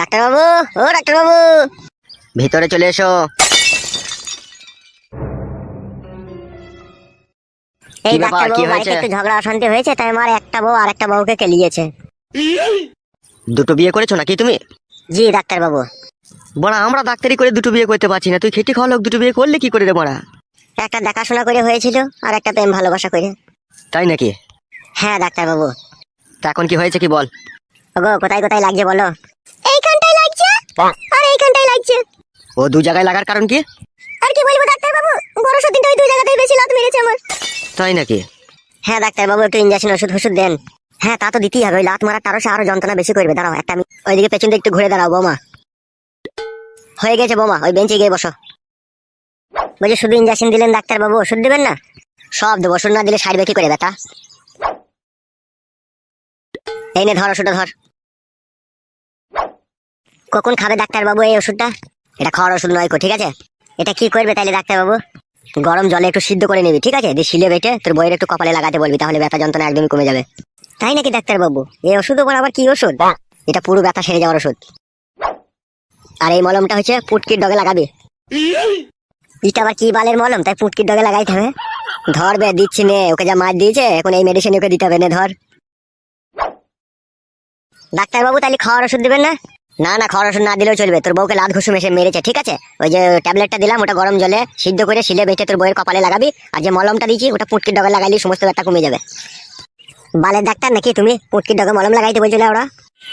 ডাক্তারবাবু ও ডাক্তারবাবু। ভিতরে চলে এসো। এই ডাক্তারবাবু কি বাড়িতে হয়েছে? একটু ঝগড়া অশান্তি হয়েছে তাই আমার একটা বউ আর একটা বউকে কেলিয়েছে দুটো বিয়ে করেছ নাকি তুমি? জি ডাক্তারবাবু। বড়া আমরা ডাক্তারি করে দুটো বিয়ে করতে পারছি না। তুই খেটে খাওয়া লোক দুটো বিয়ে করলে কি করে রে বড়া? একটা দেখাশোনা করে হয়েছিল আর একটা প্রেম ভালোবাসা করে। তাই নাকি? হ্যাঁ ডাক্তারবাবু। তা এখন কি হয়েছে কি বল? ওগো কোথায় কোথায় লাগছে বলো? লাগছে আর এইখানটাই লাগছে। ও দু জায়গায় লাগার কারণ কি? আর কি বলব ডাক্তারবাবু? বড় সদিন তো ওই দুই জায়গাতেই বেশি লাত মেরেছে আমার। তাই নাকি? হ্যাঁ ডাক্তারবাবু একটু ইঞ্জেকশন ওষুধ ওষুধ দেন। হ্যাঁ তা তো দিতেই হবে ওই লাত মারার আরও যন্ত্রণা বেশি করবে। দাঁড়াও একটা আমি ওইদিকে পেছন দিকে একটু ঘুরে দাঁড়াও বোমা। হয়ে গেছে বোমা ওই বেঞ্চে গিয়ে বসো। বলছি শুধু ইঞ্জেকশন দিলেন ডাক্তারবাবু ওষুধ দিবেন না? সব দেবো ওষুধ না দিলে সাইডবে কি করে ব্যথা এই নে ধর ওষুধটা ধর। কখন খাবে ডাক্তারবাবু এই ওষুধটা? এটা খাওয়ার ওষুধ নয় কো, ঠিক আছে? এটা কি করবে তাহলে ডাক্তারবাবু? গরম জলে একটু সিদ্ধ করে নিবি, ঠিক আছে? দিয়ে শিলে বেটে তোর বইয়ের একটু কপালে লাগাতে বলবি, তাহলে ব্যথা যন্ত্রণা একদমই কমে যাবে। তাই নাকি ডাক্তারবাবু? এই ওষুধ ওপর আবার কি ওষুধ? এটা পুরো ব্যথা সেরে যাওয়ার ওষুধ। আর এই মলমটা হচ্ছে পুটকির ডগে লাগাবি। এটা আবার কি বালের মলম? তাই পুটকির ডগে লাগাইতে হবে। ধর বে, দিচ্ছি নে, ওকে যা মার দিয়েছে, এখন এই মেডিসিন ওকে দিতে হবে, নে ধর। ডাক্তারবাবু তাহলে খাওয়ার ওষুধ দিবেন না? না না খাওয়ার ওষুধ না দিলেও চলবে। তোর বউকে লাত ঘুষু মেশে মেরেছে, ঠিক আছে? ওই যে ট্যাবলেটটা দিলাম, ওটা গরম জলে সিদ্ধ করে শিলে বেটে তোর বউয়ের কপালে লাগাবি, আর যে মলমটা দিয়েছি, ওটা পুটকির ডগে লাগাইলে, সমস্ত ব্যথা কমে যাবে। বালের ডাক্তার নাকি তুমি? পুটকির ডগে মলম লাগাইতে বলছিলে ওরা?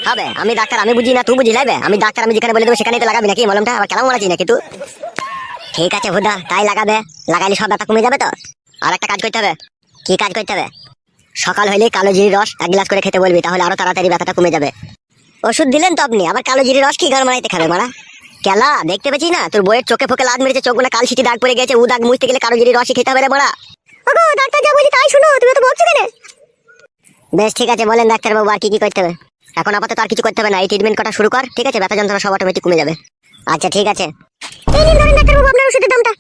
হবে, আমি ডাক্তার, আমি বুঝি না, তুই বুঝি লাইবে? আমি ডাক্তার, আমি যেখানে বলে দেবো সেখানেই তো লাগাবি নাকি মলমটা? আবার কেমন মারাচ্ছি নাকি তুই? ঠিক আছে হুদা, তাই লাগাবে। লাগাইলে সব ব্যথা কমে যাবে তো? আর একটা কাজ করতে হবে। কি কাজ করতে হবে? সকাল হইলেই কালো জিরির রস এক গ্লাস করে খেতে বলবি, তাহলে আরও তাড়াতাড়ি ব্যথাটা কমে যাবে। ওষুধ দিলেন তো আপনি? আবার কালো জিরির রস কি ঘর মারাইতে খাবে মারা? কেলা, দেখতে পেয়েছি না? তোর বইয়ের চোখে ফোকে লাদ মেরেছে, চোখ কাল সিটি দাগ পড়ে গেছে উ দাগ মুছতে গেলে কালো জিরির রসই খেতে হবে রে মারা। ওগো, ডাক্তার যা বলি তাই শুনো, তুমি তো বলছো কেন? বেশ, ঠিক আছে, বলেন ডাক্তারবাবু, আর কি কি করতে হবে? এখন আপাতত আর কিছু করতে হবে না, এই ট্রিটমেন্ট করা শুরু কর, ঠিক আছে? ব্যথা যন্ত্রণা সব অটোমেটিক কমে যাবে। আচ্ছা ঠিক আছে। এই নিন ধরেন ডাক্তারবাবু, আপনার ওষুধের দামটা।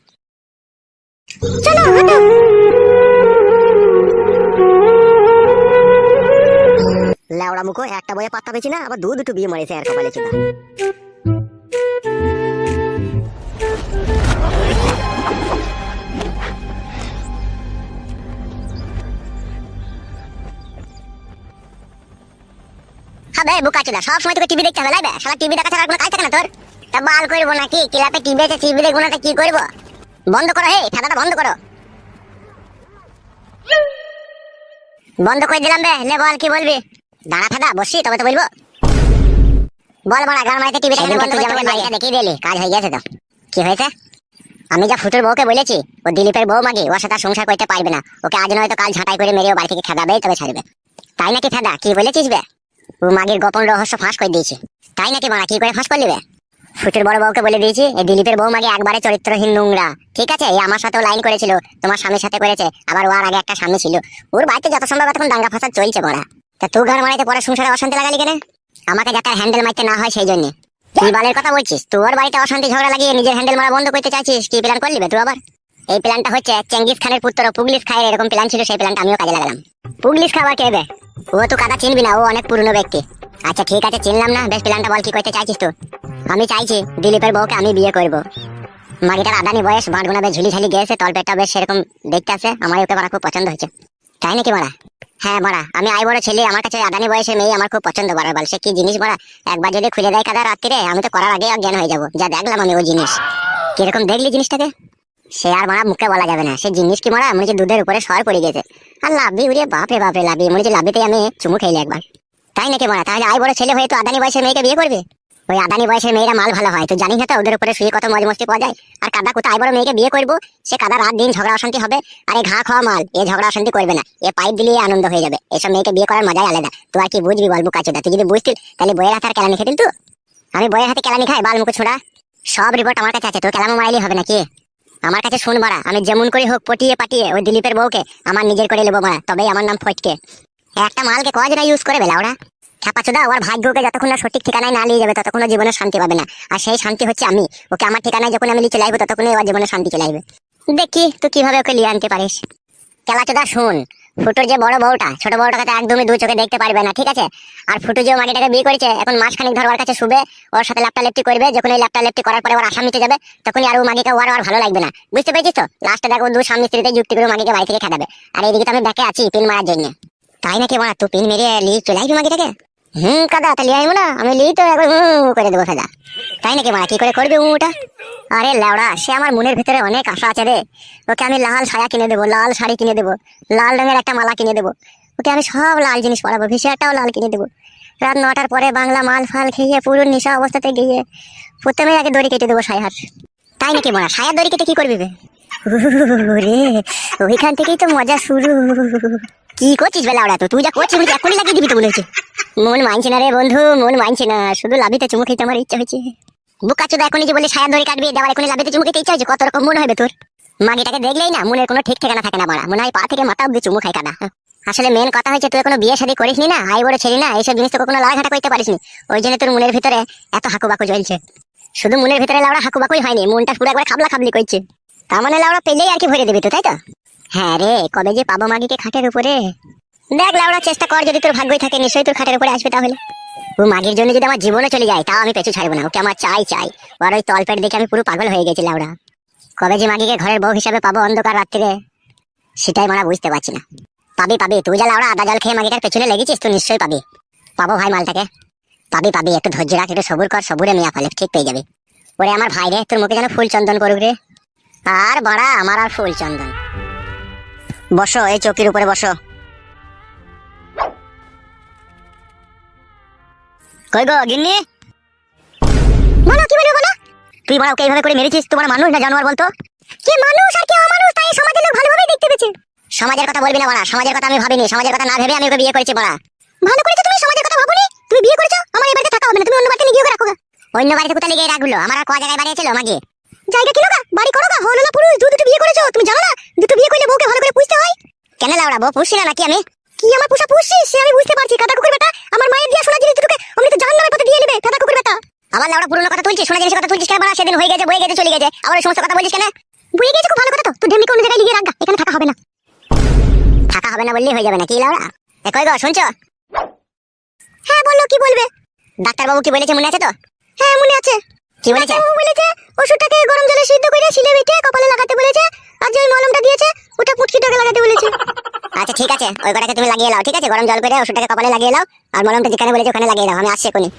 চলো, হাঁটো। লেওড়া মুখো, একটা বইয়ে পাত্তা পেয়েছি না, আবার দু দুটো বিয়ে মারিয়েছে আর কপালে চুদা। হবে বুকা চুদা, সব সময় তোকে টিভি দেখতে হবে লাইবে সারা টিভি দেখা ছাড়া কোনো কাজ থাকে না তোর? তা বাল করব নাকি? টিভি আছে, টিভি দেখব না কি করব? বন্ধ করো, হে, ঠান্ডাটা বন্ধ করো। বন্ধ করে দিলাম বে লে বল, কি বলবি? দাঁড়া ফাদা বসি তবে তো বলব। বল বড় গান মাইতে টিভি দেখে বন্ধ করতে বাড়িটা দেখিয়ে দিলি কাজ হয়ে গেছে তো। কি হয়েছে? আমি যা ফুটের বউকে বলেছি ও দিলীপের বউ মাগি ওর সাথে সংসার করতে পারবে না। ওকে আজ নয়তো কাল ঝাঁটাই করে মেরে ও বাড়ি থেকে খেদাবেই তবে ছাড়বে। তাই নাকি ফেদা? কি বলেছিস বে? ও মাগির গোপন রহস্য ফাঁস করে দিয়েছি। তাই নাকি মারা কি করে ফাঁস করলি বে? ফুটের বড় বউকে বলে দিয়েছি এই দিলীপের বউ মাগে একবারে চরিত্রহীন নোংরা। ঠিক আছে এই আমার সাথেও লাইন করেছিল তোমার স্বামীর সাথে করেছে আবার ওর আগে একটা স্বামী ছিল। ওর বাড়িতে যত সম্ভব এখন দাঙ্গা ফাসাদ চলছে বড়া। তা তুই ঘর মারাইতে পরে সংসারে অশান্তি লাগালি কেন? আমাকে যাতে হ্যান্ডেল মারতে না হয় সেই জন্য। কি বালের কথা বলছিস, তোর বাড়িতে অশান্তি ঝগড়া লাগিয়ে নিজের হ্যান্ডেল মারা বন্ধ করতে চাইছিস, কি প্ল্যান করলি তুই আবার? এই প্ল্যানটা হচ্ছে চেঙ্গিস খানের পুত্র পুগলিশ খায়ের এরকম প্ল্যান ছিল, সেই প্ল্যানটা আমিও কাজে লাগালাম। পুগলিশ খাবার কেবে ও তো কাদা চিনবি না, ও অনেক পুরনো ব্যক্তি। আচ্ছা ঠিক আছে, চিনলাম না, বেশ প্ল্যানটা বল কি করতে চাইছিস তো আমি চাইছি দিলীপের বউকে আমি বিয়ে করব। মাগিটার আদানি বয়স বাঁট গোনা বেশ ঝুলি ঝালি গেছে তলপেটটা বেশ সেরকম দেখতে আছে আমার ওকে মারা খুব পছন্দ হয়েছে। তাই নাকি মারা? হ্যাঁ মারা আমি আই বড় ছেলে, আমার কাছে আদানি বয়সে মেয়ে আমার খুব পছন্দ বাড়ার বল সে কি জিনিস মারা একবার যদি খুলে দেয় কাদা রাত্রিরে, আমি তো করার আগে অজ্ঞান হয়ে যাব। যা দেখলাম আমি ওই জিনিস। কীরকম দেখলি জিনিসটাকে? সে আর মারা মুখে বলা যাবে না। সে জিনিস কি মারা? মনে হচ্ছে দুধের উপরে সর পড়ে গেছে। আর লাভি উড়িয়ে, বাপরে বাপরে লাভি মনে হচ্ছে লাভিতে আমি চুমু খেলি একবার। তাই নাকি মারা? তাহলে আই বড় ছেলে হয়ে তো আদানি বয়সের মেয়েকে বিয়ে করবে? ওই আদানি বয়সের মেয়েরা মাল ভালো হয়। তো জানিস না তো ওদের উপরে শুয়ে কত মজ মস্তি পাওয়া যায়? আর কাদা কোথায়? বড় মেয়েকে বিয়ে করব? সে কাদা রাত দিন ঝগড়া অশান্তি হবে। আর এই ঘা খাওয়া মাল, এ ঝগড়া অশান্তি করবে না। এ পাইপ দিলে আনন্দ হয়ে যাবে। এসব মেয়েকে বিয়ে করার মজাই আলাদা। তুই আর কি বুঝবি বলব কাছে তুই যদি বুঝতিল তাহলে বইয়ের হাতে আর কেলানি খেতিল তো? আমি বইয়ের হাতে কেলানি খাই? বাল মুখে ছোড়া। সব রিপোর্ট আমার কাছে আছে। তো কেলামো মারাইলে হবে নাকি? আমার কাছে শুন মারা আমি যেমন করে হোক, পটিয়ে পাটিয়ে ওই দিলীপের বউকে আমার নিজের করে নেব মারা তবেই আমার নাম ফটকে। একটা মালকে কজন ইউজ করে বেলা ওরা ছাপাচোদা ওর ভাগ্যকে যতক্ষণ না সঠিক ঠিকানায় না নিয়ে যাবে, ততক্ষণ জীবনে শান্তি পাবে না। আর সেই শান্তি হচ্ছে আমি। ওকে আমার ঠিকানায় যখন আমি নিয়ে চলে আসব ততক্ষণই ওর জীবনে শান্তি চলে আসবে। দেখি, তুই কীভাবে ওকে নিয়ে আনতে পারিস? খেলাচোদা, শুন, ফুটোর যে বড় বউটা, ছোট বউটাকে তো একদমই দু চোখে দেখতে পারবে না, ঠিক আছে? আর ফুটু যে মাগিটাকে বিয়ে করেছে, এখন মাসখানিক ধর ওর কাছে শুবে, ওর সাথে ল্যাপটা লেপটি করবে, যখন এই ল্যাপটা লেপটি করার পরে ওর আশা মিটে যাবে, তখনই আর ও মাগিকে ওর আর ভালো লাগবে না। বুঝতে পেরেছিস তো? লাস্টে দেখো দু স্বামী স্ত্রীতে যুক্তি করে মাগিকে বাড়ি থেকে খেদাবে। আর এইদিকে তো আমি ব্যাকে আছি, পিন মারার জন্য। তাই নাকি মা, তুই পিন মেরে লি, চলে আসবি মাগিটাকে? হুম, কাদা, তাহলে আইবো না আমি লি তো একবার হুম করে দেবো ফেদা। তাই নাকি মা, কি করে করবে উটা আরে লেওড়া, সে আমার মনের ভিতরে অনেক আশা আছে রে। ওকে আমি লাল ছায়া কিনে দেবো, লাল শাড়ি কিনে দেবো, লাল রঙের একটা মালা কিনে দেবো। ওকে আমি সব লাল জিনিস পরাবো ভিসিয়ারটাও লাল কিনে দেবো। রাত নটার পরে বাংলা মাল ফাল খেয়ে পুরো নেশা অবস্থাতে গিয়ে প্রথমে আগে দড়ি কেটে দেবো সায়ার তাই নাকি মা সায়ার দড়ি কেটে কি করবি? ওইখান থেকেই তো মজা শুরু। কি করছিস বেলা ওরা তো? তুই যা করছিস এখনই লাগিয়ে দিবি তো মনে হচ্ছে মন মানছে না রে বন্ধু, মন মানছে না। শুধু লাভিতে চুমু খেতে আমার ইচ্ছা হয়েছে। বুকা চোদা এখনই যে বলে সায়া ধরে কাটবি দেওয়ার এখনই লাভিতে চুমু খেতে ইচ্ছা হয়েছে। কত রকম মন হবে তোর? মাগিটাকে দেখলেই না মনের কোনো ঠিক ঠিকানা থাকে না বাড়া। মনে হয় পা থেকে মাথা অব্দি চুমু খাই কাদা। আসলে মেন কথা হয়েছে, তুই কোনো বিয়ে শাদী করিসনি না? হাই বড় ছেড়ি না, এইসব জিনিস তো কখনো লাড়াঘাটা করতে পারিসনি। ওই জন্য তোর মনের ভিতরে এত হাকুবাকু জ্বলছে। শুধু মনের ভিতরে লাউড়া হাকুবাকুই হয়নি, মনটা পুরো একবার খাবলা খাবলি করছে। তার মানে লাউড়া পেলেই আর কি ভরে দিবি তো, তাই তো? হ্যাঁ রে, কবে যে পাবো মাগিকে খাটের উপরে? দেখ লাউড়া, চেষ্টা কর যদি তোর ভাগ্যই থাকে, নিশ্চয়ই তোর খাটের উপরে আসবে তাহলে। ও মাগির জন্য যদি আমার জীবনে চলে যায়, তাও আমি পেছু ছাড়বো না, ওকে আমার চাই চাই। আর ওই তলপেট দেখে আমি পুরো পাগল হয়ে গেছি, লাউড়া। কবে যে মাগিকে ঘরের বউ হিসাবে পাবো অন্ধকার রাত্রিরে, সেটাই মারা বুঝতে পারছি না। পাবি পাবি, তুই যা লাউড়া, আদা জল খেয়ে মাগিটার পেছনে লেগেছিস, তুই নিশ্চয়ই পাবি। পাবো ভাই মালটাকে। পাবি পাবি, একটু ধৈর্য রাখ, একটু সবুর কর, সবুরে মিয়া ফেলে, ঠিক পেয়ে যাবি। ওরে আমার ভাই রে, তোর মুখে যেন ফুল চন্দন করুক রে। আর বাড়া আমার আর ফুল চন্দন বসো এই চৌকির উপরে বসো। কই গো গিন্নি? বলো কি বলব বলো তুই বড় ওকে এইভাবে করে মেরেছিস তোমার মানুষ না জানোয়ার বলতো? কে মানুষ আর কে অমানুষ তাই সমাজের লোক ভালোভাবে দেখতে পেয়েছে। সমাজের কথা বলবি না বড়া সমাজের কথা আমি ভাবিনি সমাজের কথা না ভেবে আমি ওকে বিয়ে করেছি বড়া। ভালো করেছ তুমি সমাজের কথা ভাবনি? তুমি বিয়ে করেছ? আমার বাড়িতে থাকা হবে না তুমি অন্য বাড়িতে নিয়ে গিয়ে রাখো অন্য বাড়িতে কোথায় লিখে রাখল? আমার আর জায়গায় বাড়ি ছিল মাগে? জায়গা কিনো বাড়ি করো গা না পুরুষ? দুটো বিয়ে করেছ? তুমি জানো না? দুটো বিয়ে করলে বউকে ভালো করে পুষতে হয়? কেন লাউড়া বউ পুষছি না নাকি আমি? কি আমার পুষা পুষছি? সে আমি বুঝতে পারছি। কাটা কুকুর বেটা, আমার মায়ের দিয়া শোনা জিনিস দুটোকে আমি তো জাহান্নামের পথে দিয়ে নেবে। কাটা কুকুর বেটা। আবার লাউড়া পুরনো কথা তুলছিস? শোনা জিনিসের কথা তুলছিস কেন? বলা সেদিন হয়ে গেছে, বয়ে গেছে, চলে গেছে। আবার সমস্ত কথা বলছিস কেন? বয়ে গেছে খুব ভালো কথা তো। তুই ঢেমনি কোন জায়গায় লিখে রাখা এখানে থাকা হবে না। থাকা হবে না বললেই হয়ে যাবে না কি লাউড়া? এ গো, শুনছো? হ্যাঁ বলো কি বলবে? ডাক্তার বাবু কি বলেছে, মনে আছে তো? হ্যাঁ মনে আছে। কি বলেছে? ও বলেছে ওষুধটাকে গরম জলে সিদ্ধ করে শিলে বেটে কপালে লাগাতে বলেছে আর যে ওই মলমটা দিয়েছে ওটা পুটকিটাকে লাগাতে বলেছে। আচ্ছা ঠিক আছে। ওই কটাকে তুমি লাগিয়ে নাও ঠিক আছে? গরম জল করে ওষুধটাকে কপালে লাগিয়ে নাও আর মলমটা যেখানে বলেছে ওখানে লাগিয়ে দাও আমি আসছি এখনই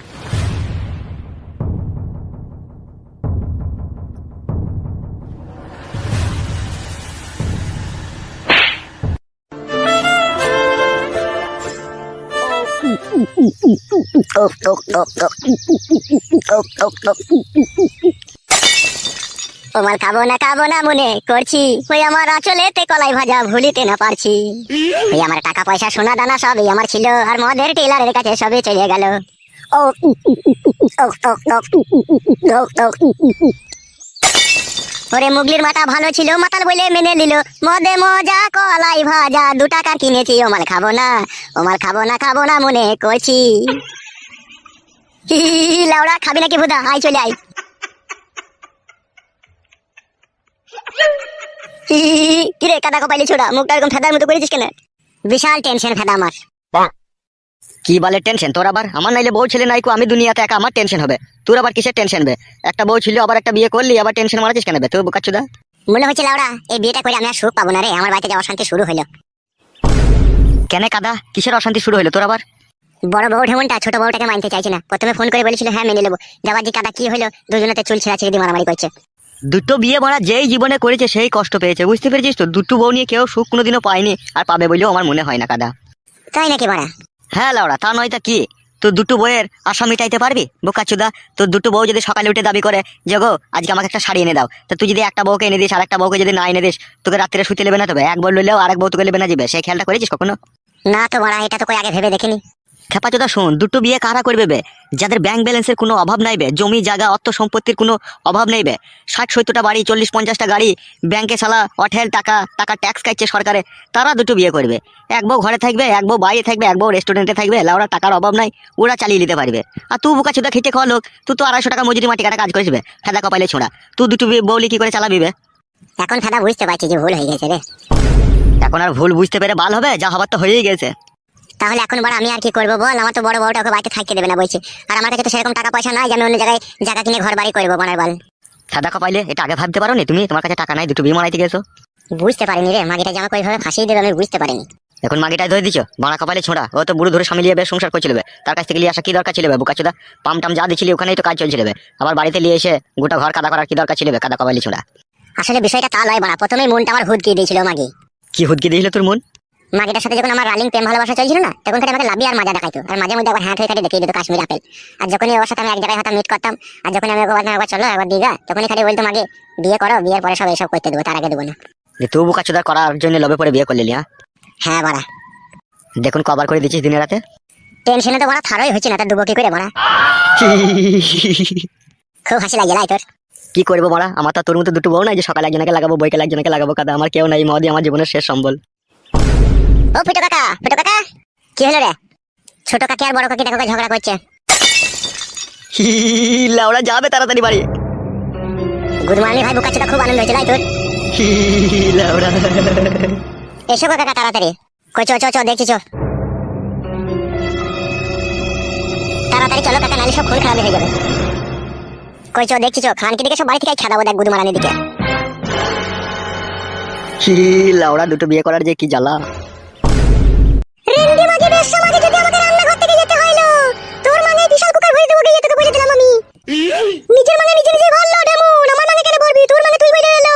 তোমার খাব না খাব না মনে করছি। ওই আমার আচলেতে কলাই ভাজা ভুলিতে না পারছি। ওই আমার টাকা পয়সা সোনা দানা সবই আমার ছিল আর মদের টেলারের কাছে সবই চলে গেল। ও ও, ও, ও, ও, ও, ওরে মুগলির মাথা ভালো ছিল, মাতাল বলে মেনে নিল। মদে মজা কলাই ভাজা, দু টাকার কিনেছি, ওমাল খাব না, ওমাল খাব না খাব না মনে করছি। লাউড়া, খাবি নাকি ভুদা? আয়, চলে আয়। কিরে কাদা কপাইলি ছোড়া? মুখটা এরকম ফেদার মতো করেছিস কেন? বিশাল টেনশন ফেদা আমার। কি বলে টেনশন তোর আবার? আমার নাইলে বউ ছেলে নাইকো আমি দুনিয়াতে একা আমার টেনশন হবে। তোর আবার কিসের টেনশন বে? একটা বউ ছিল আবার একটা বিয়ে করলি আবার টেনশন মারাছিস কেন বে? তুই বোকাচ্ছুদা মনে হচ্ছে লাউড়া এই বিয়েটা করে আমি আর সুখ পাবো না রে আমার বাড়িতে যে অশান্তি শুরু হলো কেন কাদা? কিসের অশান্তি শুরু হলো তোর আবার? বড় বউ ঢেমনটা ছোট বউটাকে মানতে চাইছে না। প্রথমে ফোন করে বলেছিল হ্যাঁ মেনে নেব। যাবার যে কাদা কি হলো দুজনেতে চুল ছেঁড়া ছেড়ে মারামারি করছে। দুটো বিয়ে মারা যেই জীবনে করেছে সেই কষ্ট পেয়েছে। বুঝতে পেরেছিস তো? দুটো বউ নিয়ে কেউ সুখ কোনোদিনও পায়নি আর পাবে বলেও আমার মনে হয় না কাদা। তাই নাকি বড়া? হ্যাঁ লাউড়া তা নয় তা কি? তোর দুটো বইয়ের আশা মিটাইতে পারবি? বোকাচুদা তোর দুটো বউ যদি সকালে উঠে দাবি করে, যে গো, আজকে আমাকে একটা শাড়ি এনে দাও, তো তুই যদি একটা বউকে এনে দিস, আর একটা বউকে যদি না এনে দিস, তোকে রাত্রে শুতে নেবে না তবে? এক বউ লইলেও আরেক বউ তোকে নেবে না যাবে সেই খেয়ালটা করেছিস কখনো? না তো এটা তো কই আগে ভেবে দেখিনি। খেপাচোদা শোন দুটো বিয়ে কারা করবে বে? যাদের ব্যাংক ব্যালেন্সের কোনো অভাব নাই বে জমি জায়গা অর্থ সম্পত্তির কোনো অভাব নেই বে। ষাট সত্তরটা বাড়ি চল্লিশ পঞ্চাশটা গাড়ি ব্যাংকে সালা অঠেল টাকা টাকা ট্যাক্স কাটছে সরকারে তারা দুটো বিয়ে করবে। এক বউ ঘরে থাকবে এক বউ বাইরে থাকবে এক বউ রেস্টুরেন্টে থাকবে লাউরা টাকার অভাব নাই ওরা চালিয়ে নিতে পারবে। আর তুই বুকা চোদা খেটে খাওয়া লোক তুই তো আড়াইশো টাকা মজুরি মাটি কাটা কাজ করিসবে ফেদা কপালে ছোড়া। তুই দুটো বিয়ে বউলি কি করে চালাবি বে। এখন ফেদা বুঝতে পারছি যে ভুল হয়ে গেছে রে এখন আর ভুল বুঝতে পেরে বাল হবে যা হবার তো হয়েই গেছে। তাহলে এখন বড় আমি আর কি করব বল? আমার তো বড় বড়টা ওকে বাড়িতে থাকতে দেবে না বলছে। আর আমার কাছে তো সেরকম টাকা পয়সা নাই যে আমি অন্য জায়গায় জায়গা কিনে ঘর বাড়ি করব বনার বল। সাদা পাইলে এটা আগে ভাবতে পারো নি তুমি? তোমার কাছে টাকা নাই দুটো বিয়ে মারাইতে গেছো? বুঝতে পারিনি রে মাগিটা যে আমাকে ওইভাবে ফাঁসিয়ে দেবে আমি বুঝতে পারিনি। এখন মাগিটাই ধরে দিছো? বড়া কপালে ছোঁড়া। ও তো বুড়ো ধরে স্বামী লিয়ে বেশ সংসার করছিল। তার কাছ থেকে লিয়ে আসা কি দরকার ছিল? বুকা চোদা পাম টাম যা দিছিলি ওখানেই তো কাজ চলছিল। আবার বাড়িতে নিয়ে এসে গোটা ঘর কাদা করার কি দরকার ছিল বে? কাদা কপালি ছোঁড়া? আসলে বিষয়টা তা লয় বাড়া প্রথমেই মনটা আমার হুদকিয়ে দিয়েছিল মাগি। কি হুদকি দিয়েছিল তোর মন? মাগিটার সাথে যখন আমার রানিং প্রেম ভালোবাসা চলছিল না তখন থেকে আমাকে লাভি আর মাজা দেখাইতো। আর মাঝে মধ্যে একবার হ্যাঁ হয়ে কাটে দেখিয়ে দিত কাশ্মীর আপেল। আর যখনই ওর সাথে আমি এক জায়গায় হয়তো মিট করতাম আর যখন আমি ওকে একবার চলো একবার দিঘা তখনই খালি বলতো মাগে বিয়ে করো বিয়ের পরে সব এসব করতে দেবো তার আগে দেবো না। যে তুই বুকা চোদা করার জন্য লবে পরে বিয়ে করলি হ্যাঁ হ্যাঁ বাড়া। দেখুন কবার করে দিচ্ছিস দিনে রাতে? টেনশনে তো বাড়া থারই হচ্ছে না তার দুবো কি করে বাড়া? খুব হাসি লাগে লাই তোর। কি করব মারা আমার তো তোর মতো দুটো বউ নাই যে সকালে একজনকে লাগাবো বইকে একজনকে লাগাবো কাদা। আমার কেউ নাই মদি আমার জীবনের শেষ সম্বল। ও ফুটো কাকা ফুটো কাকা? কি হলো রে? ছোট কাকি আর বড় কাকি দেখো ঝগড়া করছে। লাউড়া যাবে তাড়াতাড়ি বাড়ি। গুড মর্নিং ভাই বুকাচ্ছিটা খুব আনন্দ হয়েছে লাই তোর? লাউড়া এসো কাকা তাড়াতাড়ি। কই চো চো চো দেখছি চো। তাড়াতাড়ি চলো কাকা নালে সব খুন খারাপ হয়ে যাবে। কই চো দেখছি চো খানকি দিকে সব বাড়ি থেকে খেদাবো দেখ গুদু মারানির দিকে। লাউড়া দুটো বিয়ে করার যে কি জ্বালা। নিজের মানে নিজে নিজে বলল ডেমন আমার মানে কেন বলবি? তোর মানে তুই বলে এলো।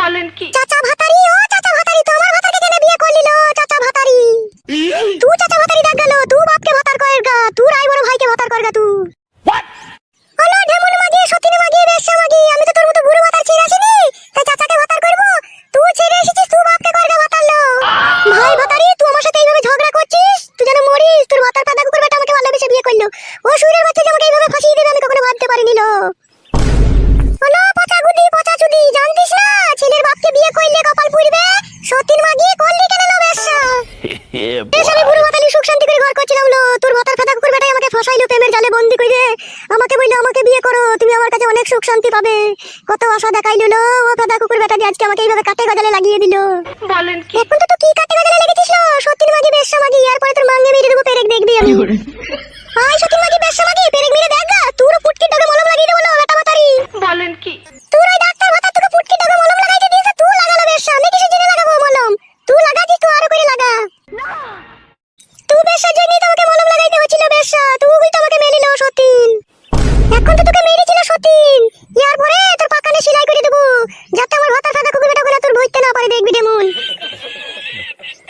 বলেন কি? চাচা ভাতারি ও চাচা ভাতারি তো আমার ভাতারকে কেন বিয়ে করলিল চাচা ভাতারি? তুই চাচা ভাতারি ডাক গেল তুই বাপকে ভাতার করের গা তুই আই বড় ভাইকে ভাতার কর গা তুই সুখ শান্তি পাবে। কত আশা দেখাইলো লো ও ফাটা কুকুর বেটা দিয়ে আজকে আমাকে এইভাবে কাটে গজালে লাগিয়ে দিল। বলেন কি? এখন তো তুই কি কাটে গজালে লেগেছিস লো? সতীন মাগি বেশ্যা মাগি এরপরে তোর মাঙ্গে মেরে দেবো পেরেক দেখবি আমি। আয় সতীন মাগি বেশ্যা মাগি পেরেক মেরে দেখ গা তোর পুটকি ডগে মলম লাগিয়ে দেবো লো বেটা মাতারি। বলেন কি? তুই ওই ডাক্তার ভাতা তোকে পুটকি ডগে মলম লাগাইতে দিয়েছে তুই লাগালো বেশ আমি কিসের জন্য লাগাবো মলম? তুই লাগাছিস তুই আরও করে লাগা। তুই বেশা জন্যই তো আমাকে মলম লাগাইতে হচ্ছিল বেশা তুই তো আমাকে মেলিল সতীন। এখন তো তোকে মেরেছিল সতীন। ইয়ার পরে তোর পাকানে সেলাই করে দেবো। যাতে আমার ভাতা ফাতা কুকুর বেটা করে তোর বইতে না পারে, দেখবি ডেমন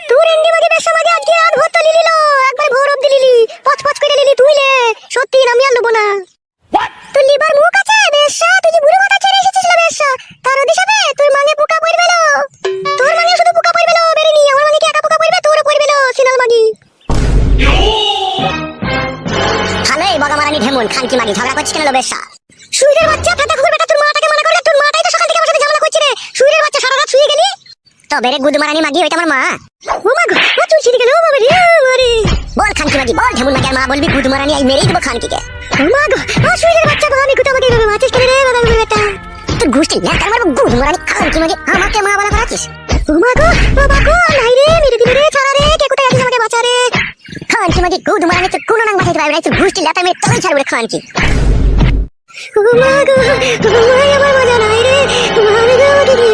তোর ইন্দি মাঝে বেশ মাগে আজকে রাত ভোর তো লিলিল একবার ভোর অব্দি লিলি পচ পচ করে লিলি তুই লে। সতীন, আমি আর নেব না। ঢেমন মাগি ঝগড়া করছিস কেন লো বেশ্যা সুইরের বাচ্চা ফাটা কুকুর বেটা, তোর মাটাকে মানা করলে, তোর মাটাই তো সকাল থেকে আমার সাথে ঝামেলা করছে রে। সুইরের বাচ্চা সারা রাত শুয়ে গেলি? তো বেরে গুদ মারানি মাগি, ওইটা আমার মা। ও মা গো, ও চুল ছিঁড়ে গেল, ও বাবা রে মারে বল খানকি মাগি, বল ঢেমন মাগি মা বলবি গুদ মারানি আই মেরেই দেবো খানকিকে। ও মা গো, ও সুইরের বাচ্চা গো, আমি কুতা আমাকে এইভাবে মারছিস কেন রে, বাবা বেটা। তোর ঘুষটি না তার মারবো গুদ মারানি খানকি মাগি, আমাকে মা বলা করাছিস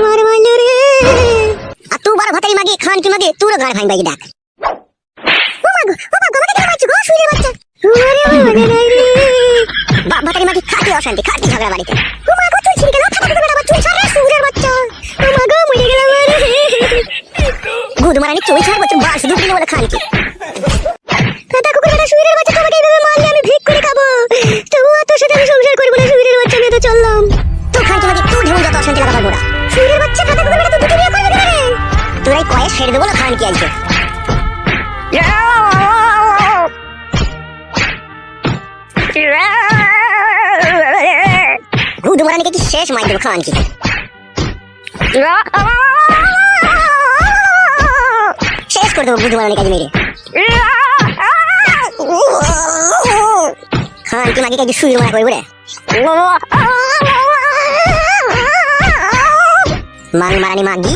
মার মারলো রে? আর তুই বড় ভাতারি মাগি খান কি মাগি গাড় ভাঙ বাগি ডাক ও মা গো, ও মা গো, আমাকে কেন মারছো গো মারানিকে কি শেষ করে দেবো বুধবার অনেক মেরে খান কি মাকে কাজে শুয়ে মারা করব মাং মারানি মাগি